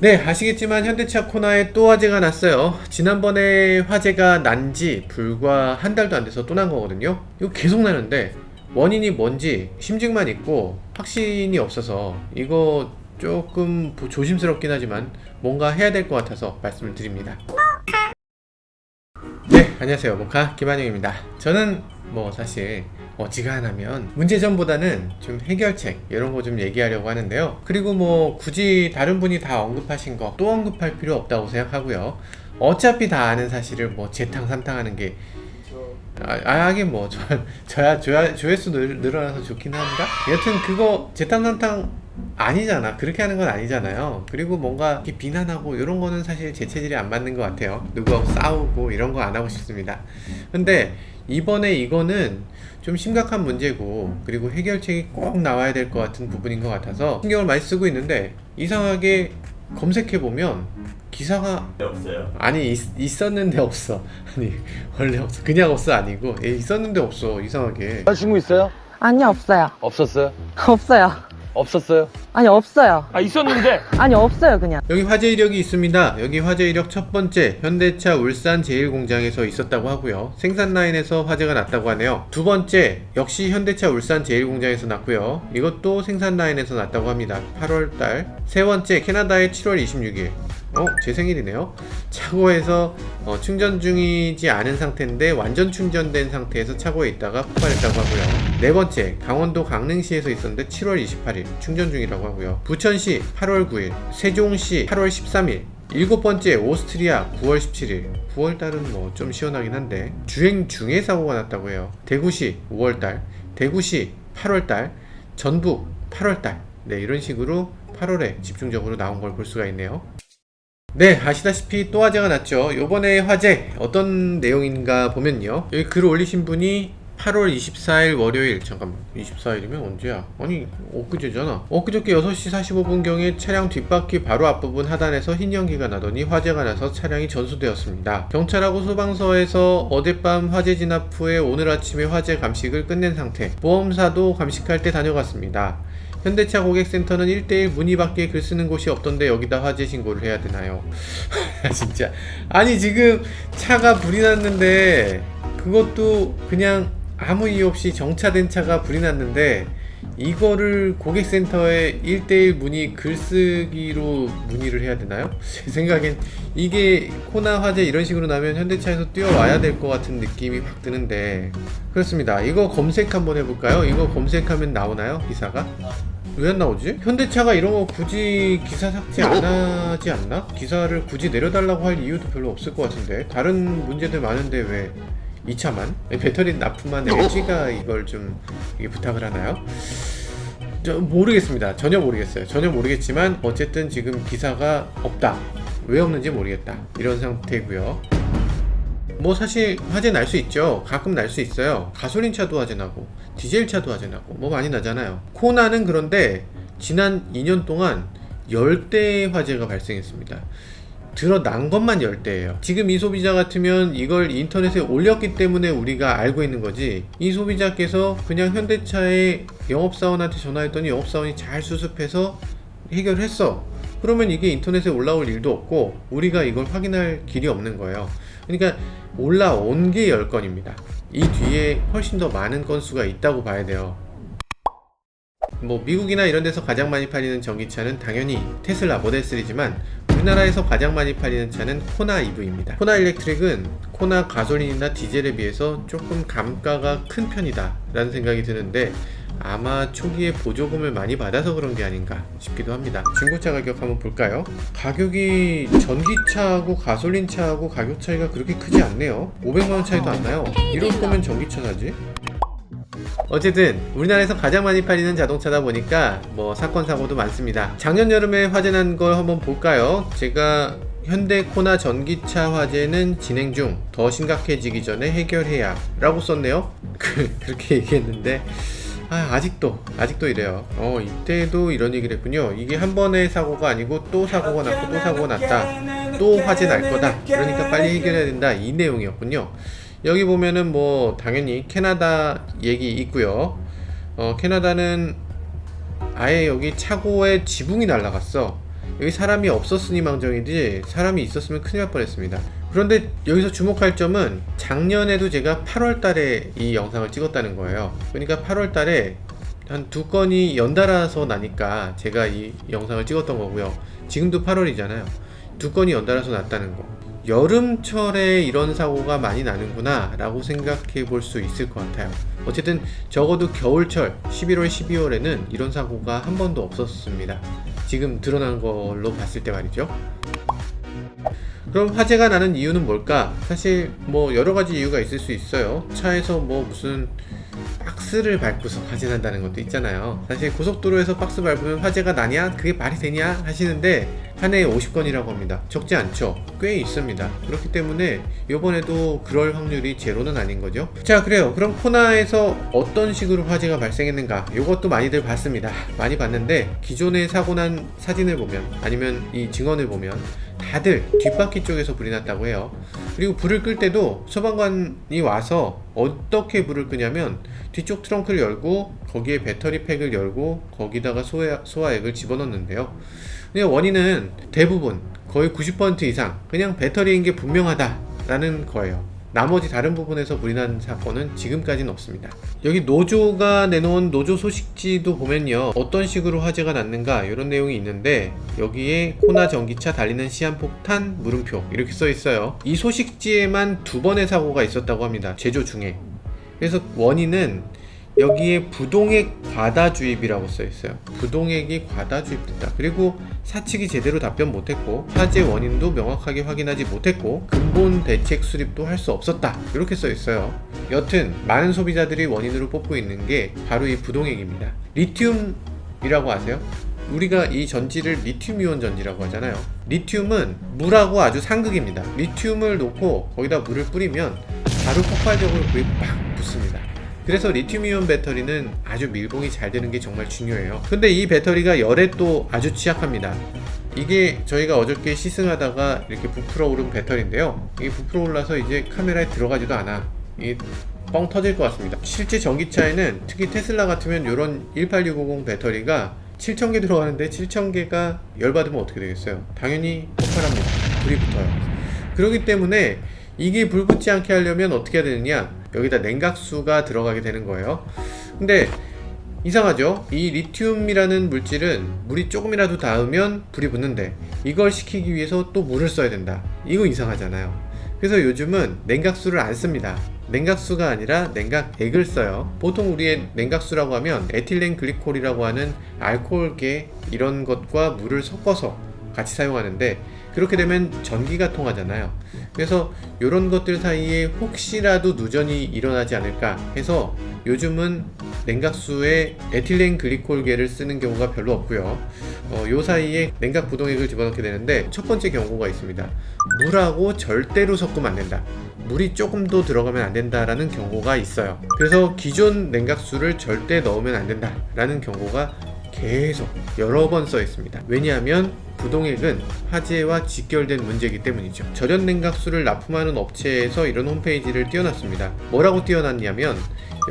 네, 아시겠지만 현대차 코나에 또 화재가 났어요. 지난번에 화재가 난 지 불과 한 달도 안 돼서 또 난 거거든요. 이거 계속 나는데 원인이 뭔지 심증만 있고 확신이 없어서 이거 조금 보- 조심스럽긴 하지만 뭔가 해야 될 것 같아서 말씀을 드립니다. 네, 안녕하세요. 모카 김한영입니다. 저는 뭐 사실 어지간하면 문제점보다는 좀 해결책 이런 거 좀 얘기하려고 하는데요. 그리고 뭐 굳이 다른 분이 다 언급하신 거 또 언급할 필요 없다고 생각하고요. 어차피 다 아는 사실을 뭐 재탕 삼탕하는 게 아, 아, 하긴 뭐 저, 저야 조야, 조회수 늘, 늘어나서 좋긴 한가? 여튼 그거 재탕 삼탕 아니잖아 그렇게 하는 건 아니잖아요 그리고 뭔가 이렇게 비난하고 이런 거는 사실 제 체질이 안 맞는 것 같아요 누구하고 싸우고 이런 거 안 하고 싶습니다 근데 이번에 이거는 좀 심각한 문제고 그리고 해결책이 꼭 나와야 될 것 같은 부분인 것 같아서 신경을 많이 쓰고 있는데 이상하게 검색해 보면 기사가 네, 없어요. 아니 있, 었는데 없어. 아니 원래 없어. 그냥 없어 아니고. 예, 있었는데 없어. 이상하게. 여자친구 있어요? 아니요 없어요. 없었어요? 없어요 없었어요? 아니 없어요. 아 있었는데? 아니 없어요 그냥. 여기 화재 이력이 있습니다. 여기 화재 이력 첫 번째 현대차 울산 제1공장에서 있었다고 하고요. 생산 라인에서 화재가 났다고 하네요. 두 번째 역시 현대차 울산 제1공장에서 났고요. 이것도 생산 라인에서 났다고 합니다. 8월 달. 세 번째 캐나다의 7월 26일 어? 제 생일이네요. 차고에서 어, 충전 중이지 않은 상태인데 완전 충전된 상태에서 차고에 있다가 폭발했다고 하고요. 네 번째, 강원도 강릉시에서 있었는데 7월 28일 충전 중이라고 하고요. 부천시 8월 9일, 세종시 8월 13일, 일곱 번째 오스트리아 9월 17일 9월달은 뭐 좀 시원하긴 한데 주행 중에 사고가 났다고 해요 대구시 5월달 대구시 8월달 전북 8월달 네 이런 식으로 8월에 집중적으로 나온 걸 볼 수가 있네요 네, 아시다시피 또 화재가 났죠. 요번에 화재 어떤 내용인가 보면요. 여기 글을 올리신 분이 8월 24일 월요일 잠깐만 24일이면 언제야? 아니 엊그제잖아 엊그저께 6시 45분경에 차량 뒷바퀴 바로 앞부분 하단에서 흰 연기가 나더니 화재가 나서 차량이 전수되었습니다 경찰하고 소방서에서 어젯밤 화재 진압 후에 오늘 아침에 화재 감식을 끝낸 상태 보험사도 감식할 때 다녀갔습니다 현대차 고객센터는 1대1 문의밖에 글 쓰는 곳이 없던데 여기다 화재 신고를 해야 되나요? 진짜 아니 지금 차가 불이 났는데 그것도 그냥 아무 이유 없이 정차된 차가 불이 났는데 이거를 고객센터에 1대1 문의 글쓰기로 문의를 해야 되나요? 제 생각엔 이게 코나 화재 이런 식으로 나면 현대차에서 뛰어와야 될 것 같은 느낌이 확 드는데 그렇습니다 이거 검색 한번 해볼까요? 이거 검색하면 나오나요? 기사가? 왜 안 나오지? 현대차가 이런 거 굳이 기사 삭제 안 하지 않나? 기사를 굳이 내려달라고 할 이유도 별로 없을 것 같은데 다른 문제들 많은데 왜 2차만? 배터리 납품만 LG가 이걸 좀 부탁을 하나요? 저 모르겠습니다. 전혀 모르겠어요. 전혀 모르겠지만 어쨌든 지금 기사가 없다. 왜 없는지 모르겠다. 이런 상태고요. 뭐 사실 화재 날 수 있죠. 가끔 날 수 있어요. 가솔린 차도 화재 나고 디젤 차도 화재 나고 뭐 많이 나잖아요. 코나는 그런데 지난 2년 동안 10대의 화재가 발생했습니다. 드러난 것만 10대예요. 지금 이 소비자 같으면 이걸 인터넷에 올렸기 때문에 우리가 알고 있는 거지. 이 소비자께서 그냥 현대차의 영업사원한테 전화했더니 영업사원이 잘 수습해서 해결했어. 그러면 이게 인터넷에 올라올 일도 없고 우리가 이걸 확인할 길이 없는 거예요. 그러니까 올라온 게 10건입니다. 이 뒤에 훨씬 더 많은 건수가 있다고 봐야 돼요. 뭐 미국이나 이런 데서 가장 많이 팔리는 전기차는 당연히 테슬라 모델 3지만 우리나라에서 가장 많이 팔리는 차는 코나 EV입니다. 코나 일렉트릭은 코나 가솔린이나 디젤에 비해서 조금 감가가 큰 편이다 라는 생각이 드는데 아마 초기에 보조금을 많이 받아서 그런 게 아닌가 싶기도 합니다. 중고차 가격 한번 볼까요? 가격이 전기차하고 가솔린차하고 가격 차이가 그렇게 크지 않네요. 500만원 차이도 안 나요. 이럴 거면 전기차 사지? 어쨌든 우리나라에서 가장 많이 팔리는 자동차다 보니까 뭐 사건 사고도 많습니다. 작년 여름에 화재 난 걸 한번 볼까요? 제가 현대 코나 전기차 화재는 진행 중 더 심각해지기 전에 해결해야 라고 썼네요. 그, 그렇게 얘기했는데 아, 아직도 아직도 이래요. 어 이때도 이런 얘기를 했군요. 이게 한 번의 사고가 아니고 또 사고가 났고 또 사고가 났다. 또 화재 날 거다. 그러니까 빨리 해결해야 된다. 이 내용이었군요. 여기 보면은 뭐 당연히 캐나다 얘기 있고요. 어 캐나다는 아예 여기 차고에 지붕이 날라갔어. 여기 사람이 없었으니 망정이지 사람이 있었으면 큰일 날 뻔했습니다. 그런데 여기서 주목할 점은 작년에도 제가 8월 달에 이 영상을 찍었다는 거예요. 그러니까 8월 달에 한 두 건이 연달아서 나니까 제가 이 영상을 찍었던 거고요. 지금도 8월이잖아요. 두 건이 연달아서 났다는 거. 여름철에 이런 사고가 많이 나는구나 라고 생각해 볼 수 있을 것 같아요. 어쨌든 적어도 겨울철 11월, 12월에는 이런 사고가 한 번도 없었습니다. 지금 드러난 걸로 봤을 때 말이죠. 그럼 화재가 나는 이유는 뭘까? 사실 뭐 여러 가지 이유가 있을 수 있어요. 차에서 뭐 무슨 박스를 밟고서 화재 난다는 것도 있잖아요. 사실 고속도로에서 박스 밟으면 화재가 나냐? 그게 말이 되냐? 하시는데 한 해에 50건이라고 합니다. 적지 않죠? 꽤 있습니다. 그렇기 때문에 이번에도 그럴 확률이 제로는 아닌 거죠. 자, 그래요. 그럼 코나에서 어떤 식으로 화재가 발생했는가? 이것도 많이들 봤습니다. 많이 봤는데 기존에 사고 난 사진을 보면 아니면 이 증언을 보면 다들 뒷바퀴 쪽에서 불이 났다고 해요. 그리고 불을 끌 때도 소방관이 와서 어떻게 불을 끄냐면 뒤쪽 트렁크를 열고 거기에 배터리 팩을 열고 거기다가 소화, 소화액을 집어넣는데요. 근데 원인은 대부분 거의 90% 이상 그냥 배터리인 게 분명하다라는 거예요. 나머지 다른 부분에서 불이 난 사건은 지금까지는 없습니다. 여기 노조가 내놓은 노조 소식지도 보면요. 어떤 식으로 화재가 났는가 이런 내용이 있는데 여기에 코나 전기차 달리는 시한폭탄 물음표 이렇게 써 있어요. 이 소식지에만 두 번의 사고가 있었다고 합니다. 제조 중에. 그래서 원인은 여기에 부동액 과다 주입이라고 써 있어요. 부동액이 과다 주입됐다. 그리고 사측이 제대로 답변 못했고 화재 원인도 명확하게 확인하지 못했고 근본 대책 수립도 할 수 없었다. 이렇게 써 있어요. 여튼 많은 소비자들이 원인으로 뽑고 있는 게 바로 이 부동액입니다. 리튬이라고 아세요? 우리가 이 전지를 리튬이온 전지라고 하잖아요. 리튬은 물하고 아주 상극입니다. 리튬을 놓고 거기다 물을 뿌리면 바로 폭발적으로 불이 팍 붙습니다. 그래서 리튬이온 배터리는 아주 밀봉이 잘 되는 게 정말 중요해요. 근데 이 배터리가 열에 또 아주 취약합니다. 이게 저희가 어저께 시승하다가 이렇게 부풀어 오른 배터리인데요. 이게 부풀어 올라서 이제 카메라에 들어가지도 않아. 뻥 터질 것 같습니다. 실제 전기차에는 특히 테슬라 같으면 이런 18650 배터리가 7,000개 들어가는데 7,000개가 열받으면 어떻게 되겠어요? 당연히 폭발합니다. 불이 붙어요. 그렇기 때문에 이게 불 붙지 않게 하려면 어떻게 해야 되느냐? 여기다 냉각수가 들어가게 되는 거예요. 근데 이상하죠? 이 리튬이라는 물질은 물이 조금이라도 닿으면 불이 붙는데 이걸 식히기 위해서 또 물을 써야 된다. 이거 이상하잖아요. 그래서 요즘은 냉각수를 안 씁니다. 냉각수가 아니라 냉각액을 써요. 보통 우리의 냉각수라고 하면 에틸렌 글리콜이라고 하는 알코올계 이런 것과 물을 섞어서 같이 사용하는데 그렇게 되면 전기가 통하잖아요. 그래서 이런 것들 사이에 혹시라도 누전이 일어나지 않을까 해서 요즘은 냉각수에 에틸렌 글리콜계를 쓰는 경우가 별로 없고요. 어, 요 사이에 냉각 부동액을 집어넣게 되는데 첫 번째 경고가 있습니다. 물하고 절대로 섞으면 안 된다. 물이 조금 더 들어가면 안 된다라는 경고가 있어요. 그래서 기존 냉각수를 절대 넣으면 안 된다라는 경고가 계속 여러 번 써 있습니다. 왜냐하면 부동액은 화재와 직결된 문제이기 때문이죠. 절연 냉각수를 납품하는 업체에서 이런 홈페이지를 띄워놨습니다. 뭐라고 띄워놨냐면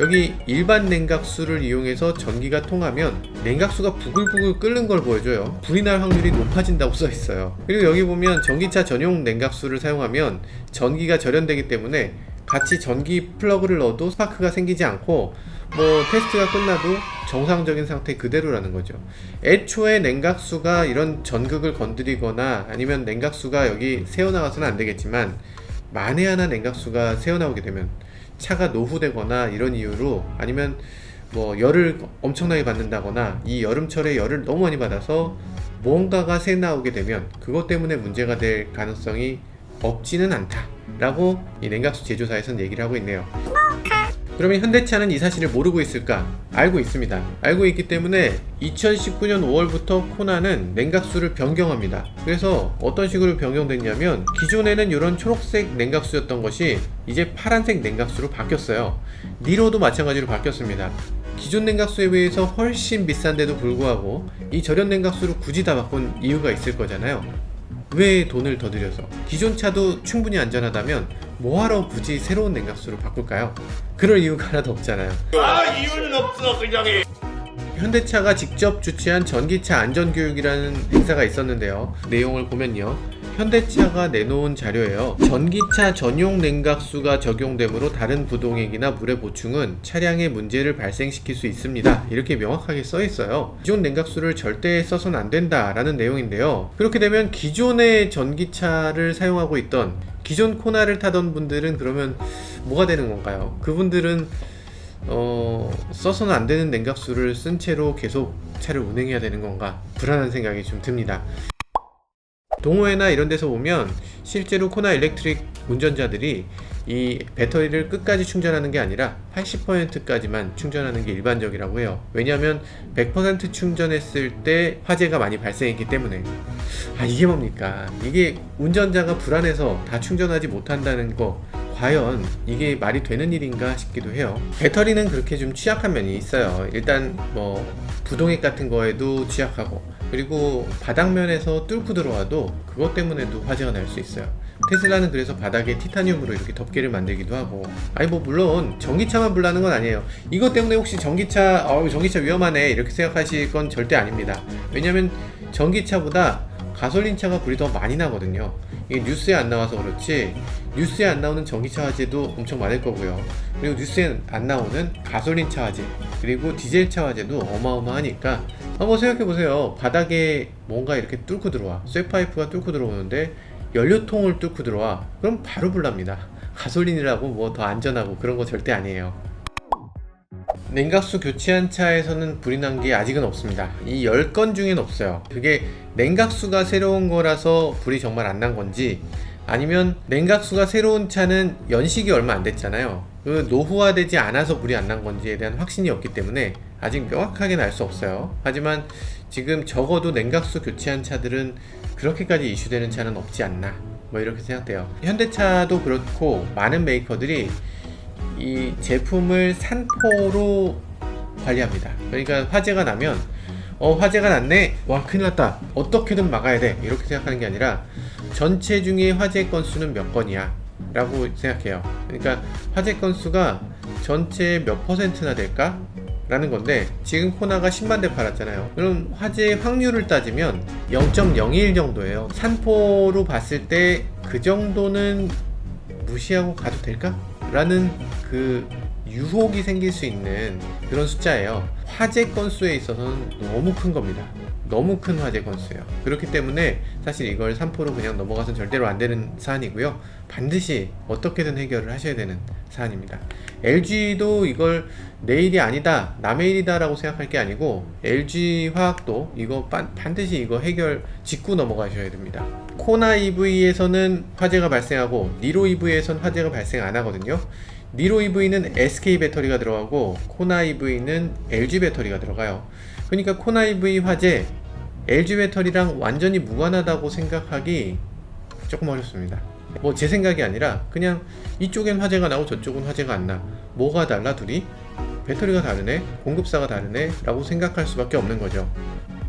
여기 일반 냉각수를 이용해서 전기가 통하면 냉각수가 부글부글 끓는 걸 보여줘요. 불이 날 확률이 높아진다고 써 있어요. 그리고 여기 보면 전기차 전용 냉각수를 사용하면 전기가 절연되기 때문에 같이 전기 플러그를 넣어도 스파크가 생기지 않고 뭐 테스트가 끝나도 정상적인 상태 그대로라는 거죠. 애초에 냉각수가 이런 전극을 건드리거나 아니면 냉각수가 여기 새어나와서는 안 되겠지만 만에 하나 냉각수가 새어나오게 되면 차가 노후되거나 이런 이유로 아니면 뭐 열을 엄청나게 받는다거나 이 여름철에 열을 너무 많이 받아서 뭔가가 새 나오게 되면 그것 때문에 문제가 될 가능성이 없지는 않다 라고 이 냉각수 제조사에서는 얘기를 하고 있네요. 그러면 현대차는 이 사실을 모르고 있을까? 알고 있습니다. 알고 있기 때문에 2019년 5월부터 코나는 냉각수를 변경합니다. 그래서 어떤 식으로 변경됐냐면 기존에는 이런 초록색 냉각수였던 것이 이제 파란색 냉각수로 바뀌었어요. 니로도 마찬가지로 바뀌었습니다. 기존 냉각수에 비해서 훨씬 비싼데도 불구하고 이 절연 냉각수를 굳이 다 바꾼 이유가 있을 거잖아요. 왜 돈을 더 들여서 기존 차도 충분히 안전하다면 뭐하러 굳이 새로운 냉각수로 바꿀까요? 그럴 이유가 하나도 없잖아요. 아 이유는 없어 그냥 해. 현대차가 직접 주최한 전기차 안전교육이라는 행사가 있었는데요. 내용을 보면요. 현대차가 내놓은 자료예요. 전기차 전용 냉각수가 적용되므로 다른 부동액이나 물의 보충은 차량의 문제를 발생시킬 수 있습니다. 이렇게 명확하게 써 있어요. 기존 냉각수를 절대 써서는 안 된다라는 내용인데요. 그렇게 되면 기존의 전기차를 사용하고 있던 기존 코나를 타던 분들은 그러면 뭐가 되는 건가요? 그분들은 어, 써서는 안 되는 냉각수를 쓴 채로 계속 차를 운행해야 되는 건가 불안한 생각이 좀 듭니다. 동호회나 이런 데서 보면 실제로 코나 일렉트릭 운전자들이 이 배터리를 끝까지 충전하는 게 아니라 80%까지만 충전하는 게 일반적이라고 해요. 왜냐하면 100% 충전했을 때 화재가 많이 발생했기 때문에. 아, 이게 뭡니까? 이게 운전자가 불안해서 다 충전하지 못한다는 거 과연 이게 말이 되는 일인가 싶기도 해요. 배터리는 그렇게 좀 취약한 면이 있어요. 일단 뭐 부동액 같은 거에도 취약하고 그리고 바닥면에서 뚫고 들어와도 그것 때문에도 화재가 날 수 있어요. 테슬라는 그래서 바닥에 티타늄으로 이렇게 덮개를 만들기도 하고. 아니 뭐 물론 전기차만 불나는 건 아니에요. 이것 때문에 혹시 전기차 어 전기차 위험하네. 이렇게 생각하실 건 절대 아닙니다. 왜냐면 전기차보다 가솔린차가 불이 더 많이 나거든요. 이게 뉴스에 안 나와서 그렇지 뉴스에 안 나오는 전기차 화재도 엄청 많을 거고요. 그리고 뉴스에 안 나오는 가솔린차 화재 그리고 디젤차 화재도 어마어마하니까 한번 생각해 보세요. 바닥에 뭔가 이렇게 뚫고 들어와. 쇠파이프가 뚫고 들어오는데 연료통을 뚫고 들어와. 그럼 바로 불납니다. 가솔린이라고 뭐 더 안전하고 그런 거 절대 아니에요 냉각수 교체한 차에서는 불이 난 게 아직은 없습니다. 이 10건 중엔 없어요. 그게 냉각수가 새로운 거라서 불이 정말 안 난 건지 아니면 냉각수가 새로운 차는 연식이 얼마 안 됐잖아요. 그 노후화되지 않아서 불이 안 난 건지에 대한 확신이 없기 때문에 아직 명확하게는 알 수 없어요. 하지만 지금 적어도 냉각수 교체한 차들은 그렇게까지 이슈되는 차는 없지 않나. 뭐 이렇게 생각돼요. 현대차도 그렇고 많은 메이커들이 이 제품을 산포로 관리합니다. 그러니까 화재가 나면 어 화재가 났네. 와 큰일 났다. 어떻게든 막아야 돼. 이렇게 생각하는 게 아니라 전체 중에 화재 건수는 몇 건이야? 라고 생각해요. 그러니까 화재 건수가 전체 몇 퍼센트나 될까? 라는 건데 지금 코나가 10만 대 팔았잖아요. 그럼 화재 확률을 따지면 0.01 정도예요. 산포로 봤을 때 그 정도는 무시하고 가도 될까? 라는 그 유혹이 생길 수 있는 그런 숫자예요. 화재 건수에 있어서는 너무 큰 겁니다. 너무 큰 화재 건수예요. 그렇기 때문에 사실 이걸 3포로 그냥 넘어가선 절대로 안 되는 사안이고요. 반드시 어떻게든 해결을 하셔야 되는 사안입니다. LG도 이걸 내 일이 아니다, 남의 일이다라고 생각할 게 아니고 LG 화학도 이거 반, 반드시 이거 해결 짚고 넘어가셔야 됩니다. 코나 EV에서는 화재가 발생하고 니로 EV에선 화재가 발생 안 하거든요. 니로 EV는 SK 배터리가 들어가고 코나 EV는 LG 배터리가 들어가요. 그러니까 코나 EV 화재 LG 배터리랑 완전히 무관하다고 생각하기 조금 어렵습니다. 뭐 제 생각이 아니라 그냥 이쪽엔 화재가 나고 저쪽은 화재가 안 나. 뭐가 달라 둘이? 배터리가 다르네, 공급사가 다르네, 라고 생각할 수밖에 없는 거죠.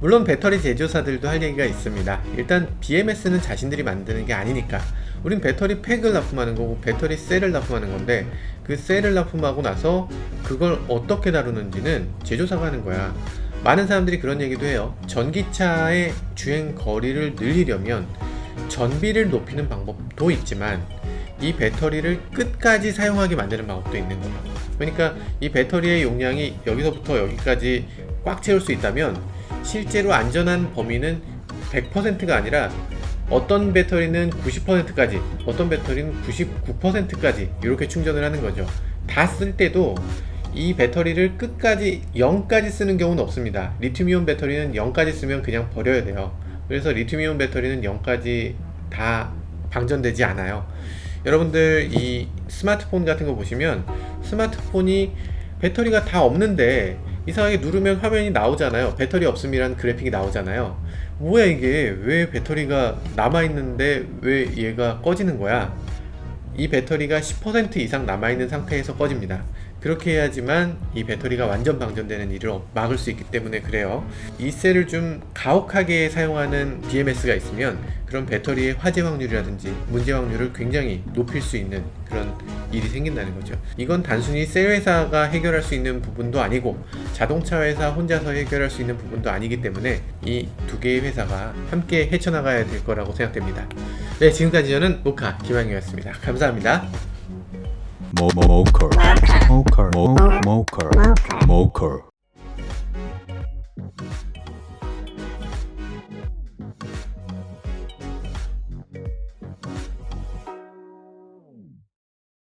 물론 배터리 제조사들도 할 얘기가 있습니다. 일단 BMS는 자신들이 만드는 게 아니니까. 우린 배터리 팩을 납품하는 거고 배터리 셀을 납품하는 건데 그 셀을 납품하고 나서 그걸 어떻게 다루는지는 제조사가 하는 거야. 많은 사람들이 그런 얘기도 해요. 전기차의 주행 거리를 늘리려면 전비를 높이는 방법도 있지만 이 배터리를 끝까지 사용하게 만드는 방법도 있는 거예요. 그러니까 이 배터리의 용량이 여기서부터 여기까지 꽉 채울 수 있다면 실제로 안전한 범위는 100%가 아니라 어떤 배터리는 90%까지, 어떤 배터리는 99%까지 이렇게 충전을 하는 거죠. 다 쓸 때도 이 배터리를 끝까지 0까지 쓰는 경우는 없습니다. 리튬이온 배터리는 0까지 쓰면 그냥 버려야 돼요. 그래서 리튬이온 배터리는 0까지 다 방전되지 않아요. 여러분들 이 스마트폰 같은 거 보시면 스마트폰이 배터리가 다 없는데 이상하게 누르면 화면이 나오잖아요. 배터리 없음이라는 그래픽이 나오잖아요. 뭐야 이게 왜 배터리가 남아 있는데 왜 얘가 꺼지는 거야? 이 배터리가 10% 이상 남아있는 상태에서 꺼집니다. 그렇게 해야지만 이 배터리가 완전 방전되는 일을 막을 수 있기 때문에 그래요. 이 셀을 좀 가혹하게 사용하는 BMS가 있으면 그런 배터리의 화재 확률이라든지 문제 확률을 굉장히 높일 수 있는 그런 일이 생긴다는 거죠. 이건 단순히 셀 회사가 해결할 수 있는 부분도 아니고 자동차 회사 혼자서 해결할 수 있는 부분도 아니기 때문에 이 두 개의 회사가 함께 헤쳐나가야 될 거라고 생각됩니다. 네, 지금까지 저는 모카 김한규였습니다. 감사합니다. Moker. Moker. Moker. Moker. Moker.